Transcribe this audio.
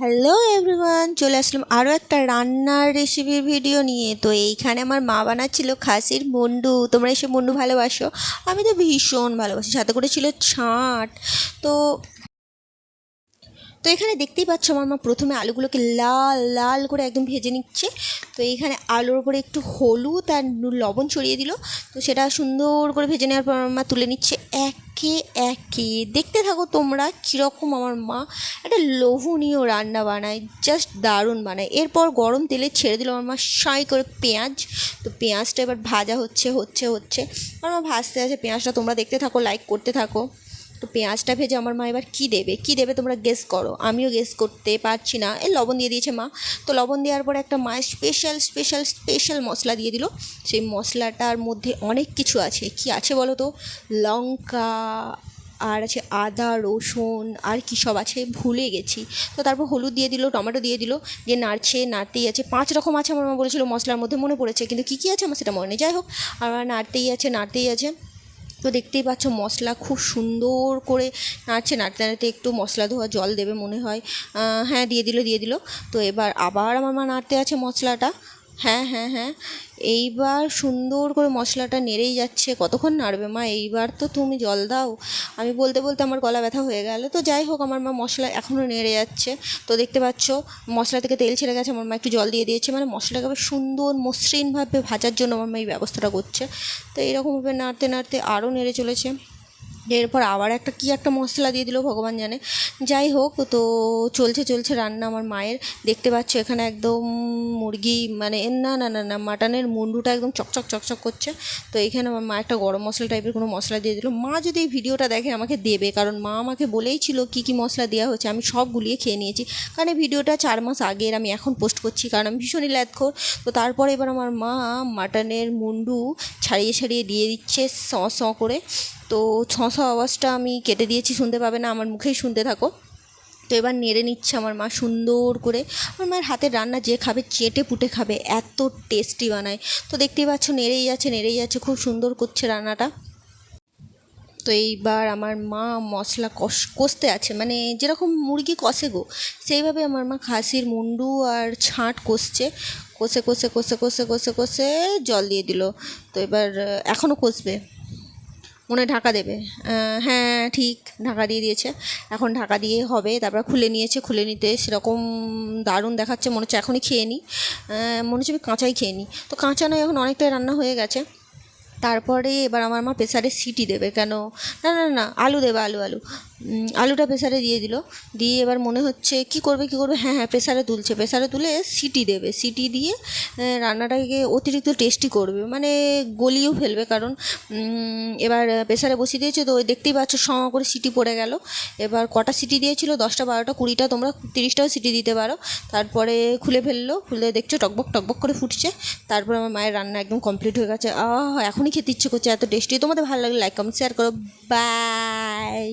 Hello everyone চলে আসলাম আরও একটা রান্নার রেসিপির ভিডিও নিয়ে। তো এইখানে আমার মা বানাচ্ছিল খাসির মুন্ডু। তোমরা এসে মুন্ডু ভালোবাসো? আমি তো ভীষণ ভালোবাসি। সাথে করে ছিল ছাঁট। তো তো এখানে দেখতেই পাচ্ছ আমার মা প্রথমে আলুগুলোকে লাল লাল করে একদম ভেজে নিচ্ছে। তো এইখানে আলুর ওপরে একটু হলুদ আর লবণ ছড়িয়ে দিল। তো সেটা সুন্দর করে ভেজে নেওয়ার পর আমার মা তুলে নিচ্ছে একে একে একে দেখতে থাকো তোমরা কীরকম আমার মা। একটা লোভনীয় রান্না বানায় জাস্ট দারুণ বানায়। এরপর গরম তেলে ছেড়ে দিল আমার মা সাঁই করে পেঁয়াজ। তো পেঁয়াজটা এবার ভাজা হচ্ছে হচ্ছে হচ্ছে। আমার মা ভাজতে আছে পেঁয়াজটা, তোমরা দেখতে থাকো লাইক করতে থাকো। তো পেঁয়াজটা ভেজে আমার মা এবার কী দেবে? কী দেবে তোমরা গেস করো। আমিও গেস করতে পারছি না। এই লবণ দিয়ে দিয়েছে মা। তো লবণ দেওয়ার পরে একটা মায়ের স্পেশাল স্পেশাল স্পেশাল মশলা দিয়ে দিল। সেই মশলাটার মধ্যে অনেক কিছু আছে। কি আছে বলো তো? লঙ্কা, আর আছে আদা, রসুন, আর কী সব আছে, ভুলে গেছি। তো তারপর হলুদ দিয়ে দিল, টমেটো দিয়ে দিল। দিয়ে নাড়ছে, নাড়তেই আছে। পাঁচ রকম আছে আমার মা বলেছিল মশলার মধ্যে, মনে পড়েছে। কিন্তু কী কী আছে আমার সেটা মনে যাই হোক, আমার নাড়তেই আছে নাড়তেই আছে। তো দেখতেই পাচ্ছ মশলা খুব সুন্দর করে নাড়ছে। নাড়তে নাড়তে একটু মশলা ধোয়া জল দেবে মনে হয়। হ্যাঁ দিয়ে দিল দিয়ে দিল। তো এবার আবার আমার মা নাড়তে আছে মশলাটা। হ্যাঁ হ্যাঁ হ্যাঁ। এইবার সুন্দর করে মশলাটা নেড়েই যাচ্ছে। কতক্ষণ নাড়বে মা? এইবার তো তুমি জল দাও। আমি বলতে বলতে আমার গলা ব্যথা হয়ে গেল। তো যাই হোক, আমার মা মশলা এখনও নেড়ে যাচ্ছে। তো দেখতে পাচ্ছ, মশলা থেকে তেল ছেড়ে গেছে। আমার মা একটু জল দিয়ে দিয়েছে। মানে মশলাটাকে আবার সুন্দর মসৃণভাবে ভাজার জন্য আমার মা এই ব্যবস্থাটা করছে। তো এইরকমভাবে নাড়তে নাড়তে আরও নেড়ে চলেছে। এরপর আবার একটা কী একটা মশলা দিয়ে দিল ভগবান জানে। যাই হোক, তো চলছে চলছে রান্না আমার মায়ের। দেখতে পাচ্ছ এখানে একদম মুরগি মানে না না না না, মাটনের মুন্ডুটা একদম চকচক চকচক করছে। তো এখানে আমার মা একটা গরম মশলা টাইপের কোনো মশলা দিয়ে দিল। মা যদি এই ভিডিওটা দেখে আমাকে দেবে, কারণ মা আমাকে বলেই ছিল কী কী মশলা দেওয়া হয়েছে, আমি সব গুলিয়ে খেয়ে নিয়েছি। কারণ এই ভিডিওটা চার মাস আগের আমি এখন পোস্ট করছি, কারণ আমি ভীষণই ল্যাদখোর। তো তারপরে এবার আমার মা মাটনের মুন্ডু ছাড়িয়ে ছাড়িয়ে দিয়ে দিচ্ছে, স স করে। তো ছ ছ আওয়াজটা আমি কেটে দিয়েছি, শুনতে পাবে না, আমার মুখেই শুনতে থাকো। তো এবার নেড়ে নিচ্ছে আমার মা সুন্দর করে। আমার মায়ের হাতের রান্না যে খাবে, চেটে পুটে খাবে, এত টেস্টি বানায়। তো দেখতেই পাচ্ছ, নেড়েই যাচ্ছে নেড়েই যাচ্ছে, খুব সুন্দর করছে রান্নাটা। তো এইবার আমার মা মশলা কষ, কষতে আছে মানে যেরকম মুরগি কষে গো, সেইভাবে আমার মা খাসির মুন্ডু আর ছাঁট কষছে। কষে কষে কষে কষে কষে কষে জল দিয়ে দিল। তো এবার এখনও কষবে। মনে ঢাকা দেবে। হ্যাঁ ঠিক, ঢাকা দিয়ে দিয়েছে। এখন ঢাকা দিয়ে হবে, তারপর খুলে নিয়েছে, খুলে নিতে সেরকম দারুণ দেখাচ্ছে, মনে হচ্ছে এখনই খেয়ে নিই মনে হচ্ছে কাঁচাই খেয়ে নিই তো কাঁচা নয়, এখন অনেকটাই রান্না হয়ে গেছে। তারপরে এবার আমার মা প্রেসারে সিটি দেবে, কেন? না না না, আলু দেবে, আলু আলু। আলুটা প্রেসারে দিয়ে দিল। দিয়ে এবার মনে হচ্ছে, কি করবে কি করবে? হ্যাঁ হ্যাঁ প্রেসারে তুলছে প্রেসারে তুলে সিটি দেবে। সিটি দিয়ে রান্নাটাকে অতিরিক্ত টেস্টি করবে। মানে গলিয়েও ফেলবে কারণ এবার প্রেসারে বসিয়ে দিয়েছে। তো দেখতেই পাচ্ছ, স করে সিটি পড়ে গেল। এবার কটা সিটি দিয়েছিল? দশটা, বারোটা, কুড়িটা। তোমরা তিরিশটাও সিটি দিতে পারো। তারপরে খুলে ফেলল। খুলে দেখছ, টকবক টকবক করে ফুটছে। তারপর আমার মায়ের রান্না একদম কমপ্লিট হয়ে গেছে। আহ, এখনই খেতে ইচ্ছে করছে, এত টেস্টি তোমাদের ভালো লাগলে লাইক কমেন্ট শেয়ার করো। বাই